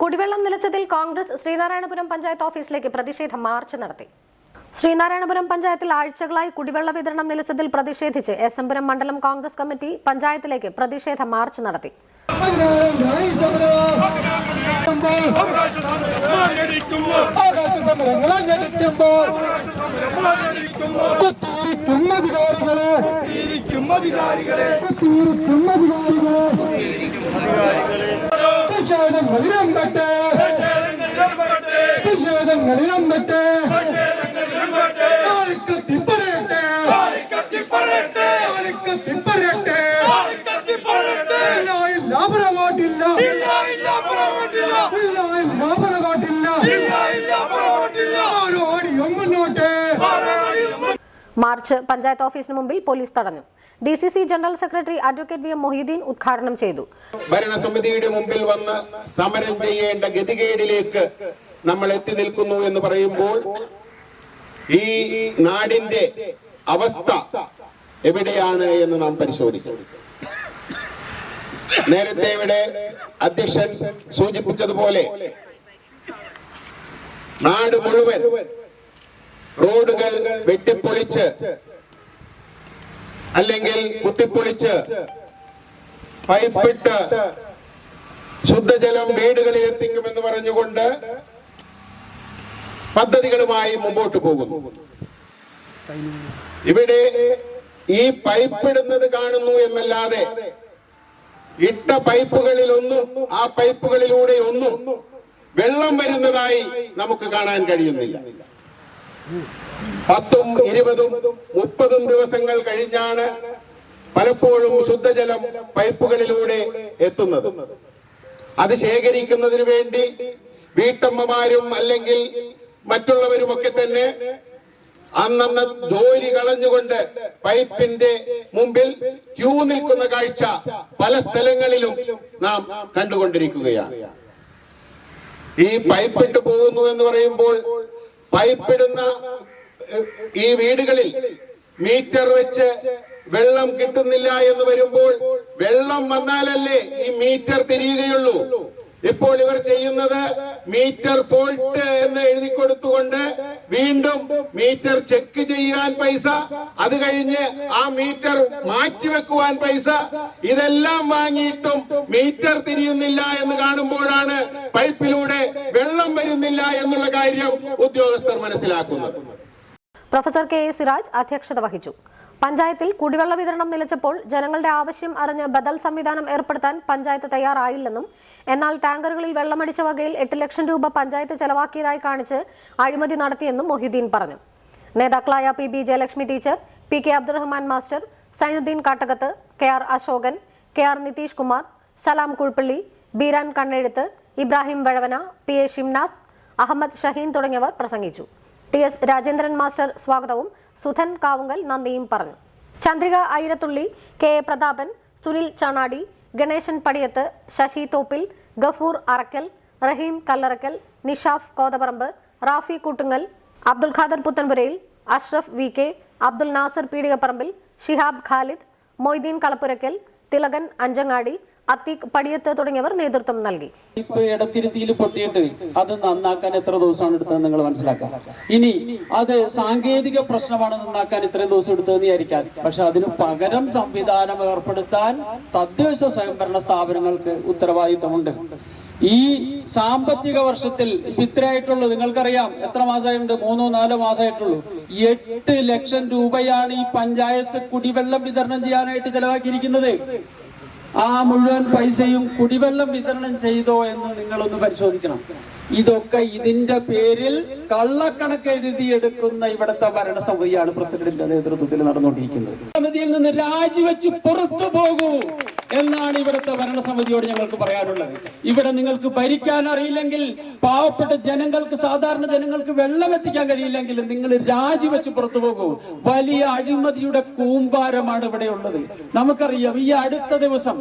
കുടിവെള്ളം നിലച്ചതിൽ കോൺഗ്രസ് ശ്രീനാരായണപുരം പഞ്ചായത്ത് ഓഫീസിലേക്ക് പ്രതിഷേധ മാർച്ച് നടത്തി. ശ്രീനാരായണപുരം പഞ്ചായത്തിൽ ആഴ്ചകളായി കുടിവെള്ള വിതരണം നിലച്ചതിൽ പ്രതിഷേധിച്ച് എസ് എംപുരം മണ്ഡലം കോൺഗ്രസ് കമ്മിറ്റി പഞ്ചായത്തിലേക്ക് പ്രതിഷേധ മാർച്ച് നടത്തി. അധികാരികളെ അധികാരികളെ നിഷേധങ്ങളിരമ്പട്ടെ നിഷേധങ്ങളിരമ്പട്ടെ ആളിക്കത്തി പറയട്ടെ. പറയട്ടെ. മുന്നോട്ട്. മാർച്ച് പഞ്ചായത്ത് ഓഫീസിന് മുമ്പിൽ പോലീസ് തടഞ്ഞു. D C C general secretary advocate V M Mohideen ഉദ്ഘാടനം ചെയ്തു. ഭരണസമിതിയുടെ മുമ്പിൽ വന്ന് സമരം ചെയ്യേണ്ട ഗതികേടിലേക്ക് നമ്മൾ എത്തി നിൽക്കുന്നു എന്ന് പറയുമ്പോൾ ഈ നാടിന്റെ അവസ്ഥ എവിടെയാണ് എന്ന് നാം പരിശോധിക്കും. നേരത്തെ ഇവിടെ അധ്യക്ഷൻ സൂചിപ്പിച്ചതുപോലെ നാട് മുഴുവൻ റോഡുകൾ വെട്ടിപ്പൊളിച്ച് അല്ലെങ്കിൽ കുത്തിപ്പൊളിച്ച് പൈപ്പിട്ട് ശുദ്ധജലം വീടുകളിൽ എത്തിക്കുമെന്ന് പറഞ്ഞുകൊണ്ട് പദ്ധതികളുമായി മുമ്പോട്ട് പോകുന്നു. ഇവിടെ ഈ പൈപ്പിടുന്നത് കാണുന്നു എന്നല്ലാതെ ഇട്ട പൈപ്പുകളിൽ ഒന്നും ആ പൈപ്പുകളിലൂടെ ഒന്നും വെള്ളം വരുന്നതായി നമുക്ക് കാണാൻ കഴിയുന്നില്ല. പത്തും ഇരുപതും മുപ്പതും ദിവസങ്ങൾ കഴിഞ്ഞാണ് പലപ്പോഴും ശുദ്ധജലം പൈപ്പുകളിലൂടെ എത്തുന്നത്. അത് ശേഖരിക്കുന്നതിന് വേണ്ടി വീട്ടമ്മമാരും അല്ലെങ്കിൽ മറ്റുള്ളവരുമൊക്കെ തന്നെ അന്നന്ന് ജോലി കളഞ്ഞുകൊണ്ട് പൈപ്പിന്റെ മുമ്പിൽ ക്യൂ നിൽക്കുന്ന കാഴ്ച പല സ്ഥലങ്ങളിലും നാം കണ്ടുകൊണ്ടിരിക്കുകയാണ്. ഈ പൈപ്പിട്ട് പോകുന്നു എന്ന് പറയുമ്പോൾ പൈപ്പിടുന്ന ഈ വീടുകളിൽ മീറ്റർ വെച്ച് വെള്ളം കിട്ടുന്നില്ല എന്ന് വരുമ്പോൾ വെള്ളം വന്നാലല്ലേ ഈ മീറ്റർ തിരിയുകയുള്ളൂ. ഇപ്പോൾ ഇവർ ചെയ്യുന്നത് മീറ്റർ ഫോൾട്ട് എന്ന് എഴുതി കൊടുത്തുകൊണ്ട് വീണ്ടും മീറ്റർ ചെക്ക് ചെയ്യാൻ പൈസ അത് കഴിഞ്ഞ് ആ മീറ്റർ മാറ്റിവെക്കുവാൻ പൈസ ഇതെല്ലാം വാങ്ങിയിട്ടും മീറ്റർ തിരിയുന്നില്ല എന്ന് കാണുമ്പോഴാണ് പൈപ്പിലൂടെ വെള്ളം എന്നുള്ള കാര്യം ഉദ്യോഗസ്ഥർ മനസ്സിലാക്കുന്നത് പ്രൊഫസർ കെ എ സിറാജ് അധ്യക്ഷത വഹിച്ചു. പഞ്ചായത്തിൽ കുടിവെള്ള വിതരണം നിലച്ചപ്പോൾ ജനങ്ങളുടെ ആവശ്യം അറിഞ്ഞ് ബദൽ സംവിധാനം ഏർപ്പെടുത്താൻ പഞ്ചായത്ത് തയ്യാറായില്ലെന്നും എന്നാൽ ടാങ്കറുകളിൽ വെള്ളമടിച്ച വകയിൽ എട്ട് ലക്ഷം രൂപ പഞ്ചായത്ത് ചെലവാക്കിയതായി കാണിച്ച് അഴിമതി നടത്തിയെന്നും മൊഹിദ്ദീൻ പറഞ്ഞു. നേതാക്കളായ P B Jayalakshmi teacher P K Abdurahman master Zainuddin Kattakath K R Ashokan K R Nitheesh Kumar Salam Kuzhappally Beeran Kannezhuth Ibrahim Vazhavana P A Shimnas Ahammed Shaheen തുടങ്ങിയവർ പ്രസംഗിച്ചു. ടി എസ് രാജേന്ദ്രൻ മാസ്റ്റർ സ്വാഗതവും സുധൻ കാവുങ്കൽ നന്ദിയും പറഞ്ഞു. Chandrika Airathully K A Prathapan Sunil Chanadi Ganesan Padiyath Sasi Thoppil Gafoor Arakkal Raheem Kallarakkal Nishaf Kothaparamb Rafi Koottungal Abdul Khader Puthanpurayil Ashraf V K Abdul Nasar Peedikaparambil Shihab Khalid Moideen Kalappurakkal Thilakan Anchangadi Atheeq Padiyath തുടങ്ങിയവർ നേതൃത്വം നൽകി. ഇപ്പൊ ഇടത്തിരുത്തിയിൽ പൊട്ടിയിട്ട് അത് നന്നാക്കാൻ എത്ര ദിവസമാണ് എടുത്തത് നിങ്ങൾ മനസ്സിലാക്കാം. ഇനി അത് സാങ്കേതിക പ്രശ്നമാണ് നന്നാക്കാൻ ഇത്രയും ദിവസം എടുത്തതെന്ന് വിചാരിക്കാൻ പക്ഷെ അതിന് പകരം സംവിധാനം ഏർപ്പെടുത്താൻ തദ്ദേശ സ്വയംഭരണ സ്ഥാപനങ്ങൾക്ക് ഉത്തരവാദിത്തമുണ്ട് ഈ സാമ്പത്തിക വർഷത്തിൽ ഇത്രയായിട്ടുള്ളൂ. നിങ്ങൾക്കറിയാം എത്ര മാസമായിട്ടുണ്ട്? മൂന്നോ നാലോ മാസമായിട്ടുള്ളൂ. എട്ട് ലക്ഷം രൂപയാണ് ഈ പഞ്ചായത്ത് കുടിവെള്ളം വിതരണം ചെയ്യാനായിട്ട് ചെലവാക്കിയിരിക്കുന്നത്. ആ മുഴുവൻ പൈസയും കുടിവെള്ളം വിതരണം ചെയ്തോ എന്ന് നിങ്ങളൊന്ന് പരിശോധിക്കണം. ഇതൊക്കെ ഇതിന്റെ പേരിൽ കള്ളക്കണക്ക് എഴുതിയെടുക്കുന്ന ഇവിടുത്തെ ഭരണസമിതിയാണ് പ്രസിഡന്റിന്റെ നേതൃത്വത്തിൽ നടന്നുകൊണ്ടിരിക്കുന്നത്. സമിതിയിൽ നിന്ന് രാജിവെച്ച് പുറത്തു പോകൂ എന്നാണ് ഇവിടുത്തെ ഭരണസമിതിയോട് ഞങ്ങൾക്ക് പറയാനുള്ളത്. ഇവിടെ നിങ്ങൾക്ക് ഭരിക്കാൻ അറിയില്ലെങ്കിൽ പാവപ്പെട്ട ജനങ്ങൾക്ക് സാധാരണ ജനങ്ങൾക്ക് വെള്ളം എത്തിക്കാൻ കഴിയില്ലെങ്കിൽ നിങ്ങൾ രാജിവെച്ച് പുറത്തു പോകൂ. വലിയ അഴിമതിയുടെ കൂമ്പാരമാണ് ഇവിടെ ഉള്ളത്. നമുക്കറിയാം ഈ അടുത്ത ദിവസം